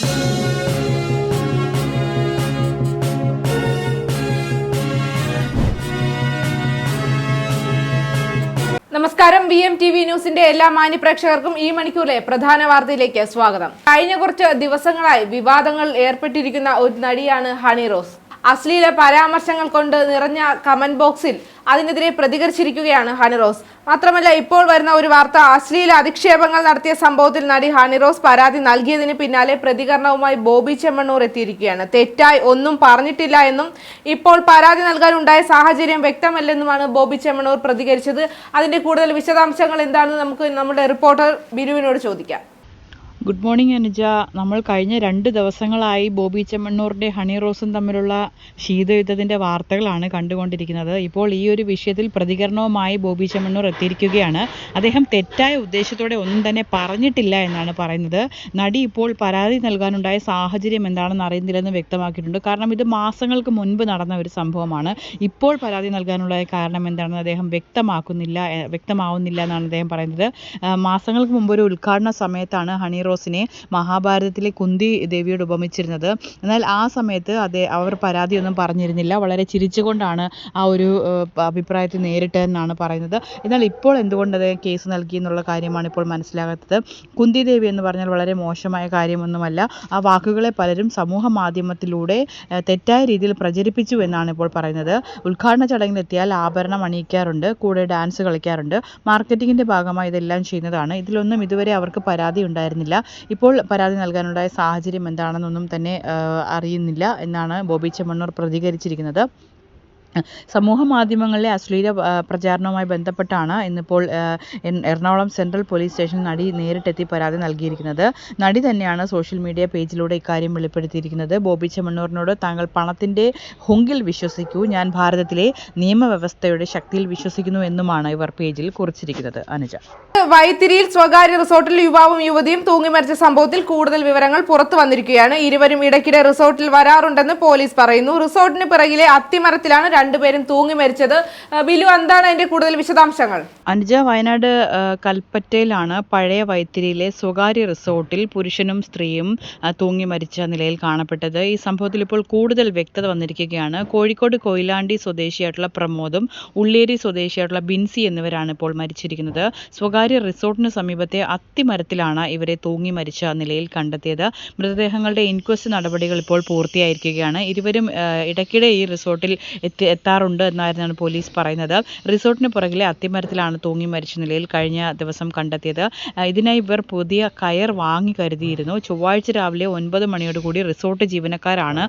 നമസ്കാരം. V M T V ന്യൂസിന്റെ എല്ലാ മാന്യ പ്രേക്ഷകർക്കും ഈ മണിക്കൂറിലെ പ്രധാന വാർത്തയിലേക്ക് സ്വാഗതം. കഴിഞ്ഞ കുറച്ച് ദിവസങ്ങളായി വിവാദങ്ങൾ ഏർപ്പെട്ടിരിക്കുന്ന ഒരു നടിയാണ് ഹണി റോസ്. അശ്ലീല പരാമർശങ്ങൾ കൊണ്ട് നിറഞ്ഞ കമന്റ് ബോക്സിൽ അതിനെതിരെ പ്രതികരിച്ചിരിക്കുകയാണ് ഹാനിറോസ് റോസ്. മാത്രമല്ല ഇപ്പോൾ വരുന്ന ഒരു വാർത്ത അശ്ലീല അധിക്ഷേപങ്ങൾ നടത്തിയ സംഭവത്തിൽ നടി ഹാനിറോസ് റോസ് പരാതി നൽകിയതിന് പിന്നാലെ പ്രതികരണവുമായി ബോബി ചെമ്മണ്ണൂർ എത്തിയിരിക്കുകയാണ്. തെറ്റായി ഒന്നും പറഞ്ഞിട്ടില്ല എന്നും ഇപ്പോൾ പരാതി നൽകാനുണ്ടായ സാഹചര്യം വ്യക്തമല്ലെന്നുമാണ് ബോബി ചെമ്മണ്ണൂർ പ്രതികരിച്ചത്. അതിന്റെ കൂടുതൽ വിശദാംശങ്ങൾ എന്താണെന്ന് നമുക്ക് നമ്മുടെ റിപ്പോർട്ടർ ബിനുവിനോട് ചോദിക്കാം. Good morning Anuja. നമ്മൾ കഴിഞ്ഞ രണ്ട് ദിവസങ്ങളായി ബോബി ചെമ്മണ്ണൂറിന്റെ ഹണി റോസും തമ്മിലുള്ള ശീതയുദ്ധത്തിന്റെ വാർത്തകളാണ് കണ്ടുകൊണ്ടിരിക്കുന്നത്. ഇപ്പോൾ ഈ ഒരു വിഷയത്തിൽ പ്രതികരണവുമായി ബോബി ചെമ്മണ്ണൂർ എത്തിയിരിക്കുകയാണ്. അദ്ദേഹം തെറ്റായ ഉദ്ദേശത്തോടെ ഒന്നും തന്നെ പറഞ്ഞിട്ടില്ല എന്നാണ് പറയുന്നത്. നടി ഇപ്പോൾ പരാതി നൽകാനുണ്ടായ സാഹചര്യം എന്താണെന്ന് അറിയുന്നില്ലെന്ന് വ്യക്തമാക്കിയിട്ടുണ്ട്. കാരണം ഇത് മാസങ്ങൾക്ക് മുൻപ് നടന്ന ഒരു സംഭവമാണ്. ഇപ്പോൾ പരാതി നൽകാനുള്ള കാരണം എന്താണെന്ന് അദ്ദേഹം വ്യക്തമാക്കുന്നില്ല വ്യക്തമാവുന്നില്ല എന്നാണ് അദ്ദേഹം പറയുന്നത്. മാസങ്ങൾക്ക് മുമ്പ് ഒരു ഉദ്ഘാടന സമയത്താണ് ഹണി റോസിനെ മഹാഭാരതത്തിലെ കുന്തി ദേവിയോട് ഉപമിച്ചിരുന്നത്. എന്നാൽ ആ സമയത്ത് അതേ അവർ പരാതിയൊന്നും പറഞ്ഞിരുന്നില്ല. വളരെ ചിരിച്ചുകൊണ്ടാണ് ആ ഒരു അഭിപ്രായത്തെ നേരിട്ട് എന്നാണ് പറയുന്നത്. എന്നാൽ ഇപ്പോൾ എന്തുകൊണ്ട് അത് കേസ് നൽകി എന്നുള്ള കാര്യമാണ് ഇപ്പോൾ മനസ്സിലാകാത്തത്. കുന്തി ദേവി എന്ന് പറഞ്ഞാൽ വളരെ മോശമായ കാര്യമൊന്നുമല്ല. ആ വാക്കുകളെ പലരും സമൂഹ മാധ്യമത്തിലൂടെ തെറ്റായ രീതിയിൽ പ്രചരിപ്പിച്ചു എന്നാണ് ഇപ്പോൾ പറയുന്നത്. ഉദ്ഘാടന ചടങ്ങിലെത്തിയാൽ ആഭരണം അണിയിക്കാറുണ്ട് കൂടെ ഡാൻസ് കളിക്കാറുണ്ട്. മാർക്കറ്റിങ്ങിന്റെ ഭാഗമായി ഇതെല്ലാം ചെയ്യുന്നതാണ്. ഇതിലൊന്നും ഇതുവരെ അവർക്ക് പരാതി ഉണ്ടായിരുന്നില്ല. ഇപ്പോൾ പരാതി നൽകാനുണ്ടായ സാഹചര്യം എന്താണെന്നൊന്നും തന്നെ അറിയുന്നില്ല എന്നാണ് ബോബി ചെമ്മണ്ണൂർ പ്രതികരിച്ചിരിക്കുന്നത്. സമൂഹ മാധ്യമങ്ങളിലെ അശ്ലീല പ്രചാരണവുമായി ബന്ധപ്പെട്ടാണ് ഇന്നിപ്പോൾ എറണാകുളം സെൻട്രൽ പോലീസ് സ്റ്റേഷൻ നടി നേരിട്ടെത്തി പരാതി നൽകിയിരിക്കുന്നത്. നടി തന്നെയാണ് സോഷ്യൽ മീഡിയ പേജിലൂടെ ഇക്കാര്യം വെളിപ്പെടുത്തിയിരിക്കുന്നത്. ബോബി ചെമ്മണ്ണൂറിനോട് താങ്കൾ പണത്തിന്റെ ഹുങ്കിൽ വിശ്വസിക്കൂ ഞാൻ ഭാരതത്തിലെ നിയമവ്യവസ്ഥയുടെ ശക്തിയിൽ വിശ്വസിക്കുന്നു എന്നുമാണ് ഇവർ പേജിൽ കുറിച്ചിരിക്കുന്നത്. അനുജ. വൈത്തിരിയിൽ സ്വകാര്യ റിസോർട്ടിൽ യുവാവും യുവതിയും തൂങ്ങിമരിച്ച സംഭവത്തിൽ കൂടുതൽ വിവരങ്ങൾ പുറത്തു വന്നിരിക്കുകയാണ്. ഇരുവരും ഇടയ്ക്കിടെ റിസോർട്ടിൽ വരാറുണ്ടെന്ന് പോലീസ് പറയുന്നു. റിസോർട്ടിന് പിറകിലെ അത്തിമരത്തിലാണ് രണ്ടുപേരും തൂങ്ങി മരിച്ചത്. ബിലു എന്താണ് അതിന്റെ കൂടുതൽ വിശദാംശങ്ങൾ? അനുജ വയനാട് കൽപ്പറ്റയിലാണ് പഴയ വൈത്തിരിയിലെ സ്വകാര്യ റിസോർട്ടിൽ പുരുഷനും സ്ത്രീയും തൂങ്ങി മരിച്ച നിലയിൽ കാണപ്പെട്ടത്. ഈ സംഭവത്തിൽ ഇപ്പോൾ കൂടുതൽ വ്യക്തത വന്നിരിക്കുകയാണ്. കോഴിക്കോട് കൊയിലാണ്ടി സ്വദേശിയായിട്ടുള്ള പ്രമോദും ഉള്ളേരി സ്വദേശിയായിട്ടുള്ള ബിൻസി എന്നിവരാണ് ഇപ്പോൾ മരിച്ചിരിക്കുന്നത്. സ്വകാര്യ റിസോർട്ടിന് സമീപത്തെ അത്തിമരത്തിലാണ് ഇവരെ തൂങ്ങി മരിച്ച നിലയിൽ കണ്ടെത്തിയത്. മൃതദേഹങ്ങളുടെ ഇൻക്വസ്റ്റ് നടപടികൾ ഇപ്പോൾ പൂർത്തിയായിരിക്കുകയാണ്. ഇരുവരും ഇടയ്ക്കിടെ ഈ റിസോർട്ടിൽ എത്തി എത്താറുണ്ട് എന്നായിരുന്നു പോലീസ് പറയുന്നത്. റിസോർട്ടിന് പുറകിലെ അത്തിമരത്തിലാണ് തൂങ്ങി മരിച്ച നിലയിൽ കഴിഞ്ഞ ദിവസം കണ്ടെത്തിയത്. ഇതിനായി ഇവർ പുതിയ കയർ വാങ്ങി കരുതിയിരുന്നു. ചൊവ്വാഴ്ച രാവിലെ ഒൻപത് മണിയോടുകൂടി റിസോർട്ട് ജീവനക്കാരാണ്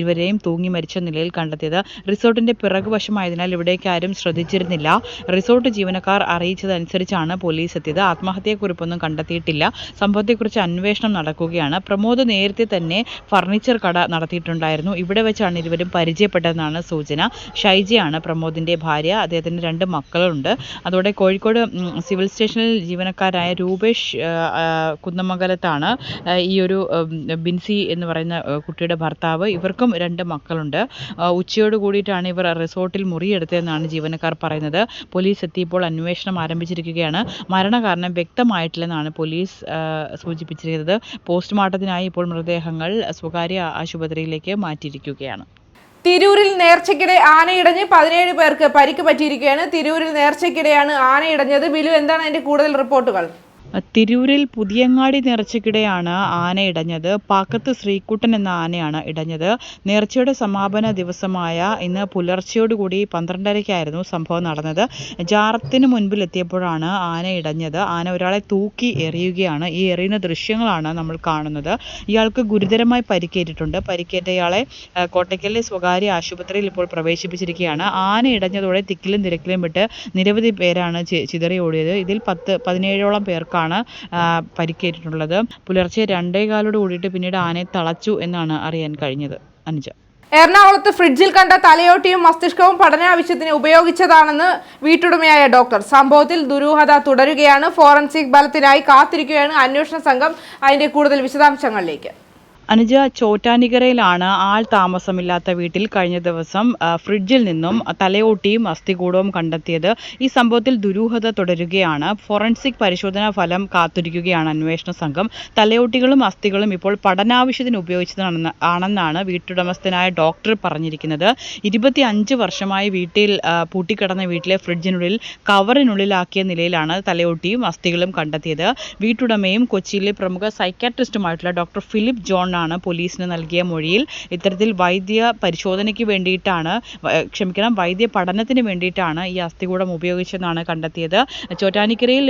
ഇവരെയും തൂങ്ങി മരിച്ച നിലയിൽ കണ്ടെത്തിയത്. റിസോർട്ടിന്റെ പിറകുവശമായതിനാൽ ഇവിടേക്ക് ആരും ശ്രദ്ധിച്ചിരുന്നില്ല. റിസോർട്ട് ജീവനക്കാർ അറിയിച്ചതനുസരിച്ചാണ് പോലീസ് എത്തിയത്. ആത്മഹത്യയെക്കുറിപ്പൊന്നും കണ്ടെത്തിയിട്ടില്ല. സംഭവത്തെക്കുറിച്ച് അന്വേഷണം നടക്കുകയാണ്. പ്രമോദ് നേരത്തെ തന്നെ ഫർണിച്ചർ കട നടത്തിയിട്ടുണ്ടായിരുന്നു. ഇവിടെ വെച്ചാണ് ഇരുവരും പരിചയപ്പെട്ടതെന്നാണ് സൂചന. ഷൈജയാണ് പ്രമോദിന്റെ ഭാര്യ. അദ്ദേഹത്തിന് രണ്ട് മക്കളുണ്ട്. അതോടെ കോഴിക്കോട് സിവിൽ സ്റ്റേഷനിൽ ജീവനക്കാരായ രൂപേഷ് കുന്നമംഗലത്താണ് ഈ ഒരു ബിൻസി എന്ന് പറയുന്ന കുട്ടിയുടെ ഭർത്താവ്. ഇവർക്കും രണ്ട് മക്കളുണ്ട്. ഉച്ചയോട് കൂടിയിട്ടാണ് ഇവർ റിസോർട്ടിൽ മുറിയെടുത്തതെന്നാണ് ജീവനക്കാർ പറയുന്നത്. പോലീസ് എത്തിയപ്പോൾ അന്വേഷണം ആരംഭിച്ചിരിക്കുകയാണ്. മരണകാരണം വ്യക്തമായിട്ടില്ലെന്നാണ് പോലീസ് സൂചിപ്പിച്ചിരിക്കുന്നത്. പോസ്റ്റ്മോർട്ടത്തിനായി ഇപ്പോൾ മൃതദേഹങ്ങൾ സ്വകാര്യ ആശുപത്രിയിലേക്ക് മാറ്റിയിരിക്കുകയാണ്. തിരൂരിൽ നേർച്ചയ്ക്കിടെ ആനയിടഞ്ഞ് പതിനേഴ് പേർക്ക് പരിക്ക് പറ്റിയിരിക്കുകയാണ്. തിരൂരിൽ നേർച്ചയ്ക്കിടെയാണ് ആനയിടഞ്ഞത്. ബിലു എന്താണ് അതിന്റെ കൂടുതൽ റിപ്പോർട്ടുകൾ? തിരൂരിൽ പുതിയങ്ങാടി നേർച്ചയ്ക്കിടെയാണ് ആന ഇടഞ്ഞത്. പാക്കത്ത് ശ്രീകുട്ടൻ എന്ന ആനയാണ് ഇടഞ്ഞത്. നേർച്ചയുടെ സമാപന ദിവസമായ ഇന്ന് പുലർച്ചയോടുകൂടി പന്ത്രണ്ടരയ്ക്കായിരുന്നു സംഭവം നടന്നത്. ജാറത്തിന് മുൻപിൽ എത്തിയപ്പോഴാണ് ആന ഇടഞ്ഞത്. ആന ഒരാളെ തൂക്കി എറിയുകയാണ്. ഈ എറിയുന്ന ദൃശ്യങ്ങളാണ് നമ്മൾ കാണുന്നത്. ഇയാൾക്ക് ഗുരുതരമായി പരിക്കേറ്റിട്ടുണ്ട്. പരിക്കേറ്റ ഇയാളെ കോട്ടയ്ക്കലിലെ സ്വകാര്യ ആശുപത്രിയിൽ ഇപ്പോൾ പ്രവേശിപ്പിച്ചിരിക്കുകയാണ്. ആന ഇടഞ്ഞതോടെ തിക്കിലും തിരക്കിലും വിട്ട് നിരവധി പേരാണ് ചിതറി ഓടിയത്. ഇതിൽ പത്ത് പതിനേഴോളം പേർക്കാണ് ആ, പരിക്കേറ്റിട്ടുള്ളത്. പുലർച്ചെ രണ്ടേകാലോട് കൂടിയിട്ട് പിന്നീട് ആനയെ തളച്ചു എന്നാണ് അറിയാൻ കഴിഞ്ഞത്. അനുജ. എറണാകുളത്ത് ഫ്രിഡ്ജിൽ കണ്ട തലയോട്ടിയും മസ്തിഷ്കവും പഠനാവശ്യത്തിന് ഉപയോഗിച്ചതാണെന്ന് വീട്ടുടമയായ ഡോക്ടർ. സംഭവത്തിൽ ദുരൂഹത തുടരുകയാണ്. ഫോറൻസിക് ബലത്തിനായി കാത്തിരിക്കുകയാണ് അന്വേഷണ സംഘം. അതിന്റെ കൂടുതൽ വിശദാംശങ്ങളിലേക്ക്. അനുജ ചോറ്റാനിക്കരയിലാണ് ആൾ താമസമില്ലാത്ത വീട്ടിൽ കഴിഞ്ഞ ദിവസം ഫ്രിഡ്ജിൽ നിന്നും തലയോട്ടിയും അസ്ഥികൂടവും കണ്ടെത്തിയത്. ഈ സംഭവത്തിൽ ദുരൂഹത തുടരുകയാണ്. ഫോറൻസിക് പരിശോധനാ ഫലം കാത്തിരിക്കുകയാണ് അന്വേഷണ സംഘം. തലയോട്ടികളും അസ്ഥികളും ഇപ്പോൾ പഠനാവശ്യത്തിന് ഉപയോഗിച്ചതാണെന്ന് ആണെന്നാണ് വീട്ടുടമസ്ഥനായ ഡോക്ടർ പറഞ്ഞിരിക്കുന്നത്. ഇരുപത്തി അഞ്ച് വർഷമായി വീട്ടിൽ പൂട്ടിക്കിടന്ന വീട്ടിലെ ഫ്രിഡ്ജിനുള്ളിൽ കവറിനുള്ളിലാക്കിയ നിലയിലാണ് തലയോട്ടിയും അസ്ഥികളും കണ്ടെത്തിയത്. വീട്ടുടമയും കൊച്ചിയിലെ പ്രമുഖ സൈക്കാട്രിസ്റ്റുമായിട്ടുള്ള ഡോക്ടർ ഫിലിപ്പ് ജോൺ ആണ് പോലീസിന് നൽകിയ മൊഴിയിൽ ഇത്തരത്തിൽ വൈദ്യ പരിശോധനയ്ക്ക് വേണ്ടിയിട്ടാണ് ക്ഷമിക്കണം വൈദ്യ പഠനത്തിന് വേണ്ടിയിട്ടാണ് ഈ അസ്ഥികൂടം ഉപയോഗിച്ചെന്നാണ് കണ്ടെത്തിയത്. ചോറ്റാനിക്കരയിൽ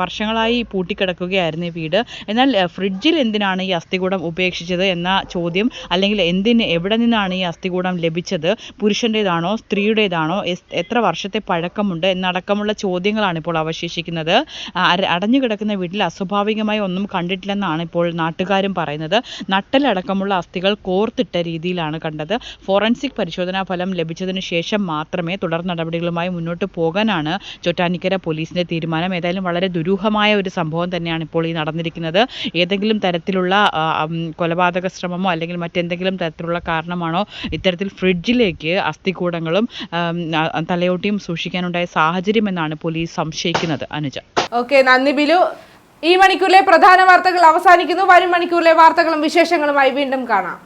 വർഷങ്ങളായി പൂട്ടിക്കിടക്കുകയായിരുന്നു ഈ വീട്. എന്നാൽ ഫ്രിഡ്ജിൽ എന്തിനാണ് ഈ അസ്ഥികൂടം ഉപേക്ഷിച്ചത് എന്ന ചോദ്യം അല്ലെങ്കിൽ എന്തിന് എവിടെ നിന്നാണ് ഈ അസ്ഥികൂടം ലഭിച്ചത് പുരുഷന്റേതാണോ സ്ത്രീയുടേതാണോ എത്ര വർഷത്തെ പഴക്കമുണ്ട് എന്നടക്കമുള്ള ചോദ്യങ്ങളാണ് ഇപ്പോൾ അവശേഷിക്കുന്നത്. അടഞ്ഞു കിടക്കുന്ന വീട്ടിൽ അസ്വാഭാവികമായി ഒന്നും കണ്ടിട്ടില്ലെന്നാണ് ഇപ്പോൾ നാട്ടുകാരും പറയുന്നത്. നട്ടലടക്കമുള്ള അസ്ഥികൾ കോർത്തിട്ട രീതിയിലാണ് കണ്ടത്. ഫോറൻസിക് പരിശോധനാ ഫലം ലഭിച്ചതിന് ശേഷം മാത്രമേ തുടർ നടപടികളുമായി മുന്നോട്ട് പോകാനാണ് ചൊറ്റാനിക്കര പോലീസിന്റെ തീരുമാനം. ഏതായാലും വളരെ ദുരൂഹമായ ഒരു സംഭവം തന്നെയാണ് ഇപ്പോൾ ഈ നടന്നിരിക്കുന്നത്. ഏതെങ്കിലും തരത്തിലുള്ള കൊലപാതക ശ്രമമോ അല്ലെങ്കിൽ മറ്റെന്തെങ്കിലും തരത്തിലുള്ള കാരണമാണോ ഇത്തരത്തിൽ ഫ്രിഡ്ജിലേക്ക് അസ്ഥികൂടങ്ങളും തലയോട്ടിയും സൂക്ഷിക്കാനുണ്ടായ സാഹചര്യം എന്നാണ് പോലീസ് സംശയിക്കുന്നത്. അനുജ. ഓക്കെ നന്ദി ബിലു. ഈ മണിക്കൂറിലെ പ്രധാന വാർത്തകൾ അവസാനിക്കുന്നു. വരും മണിക്കൂറിലെ വാർത്തകളും വിശേഷങ്ങളുമായി വീണ്ടും കാണാം.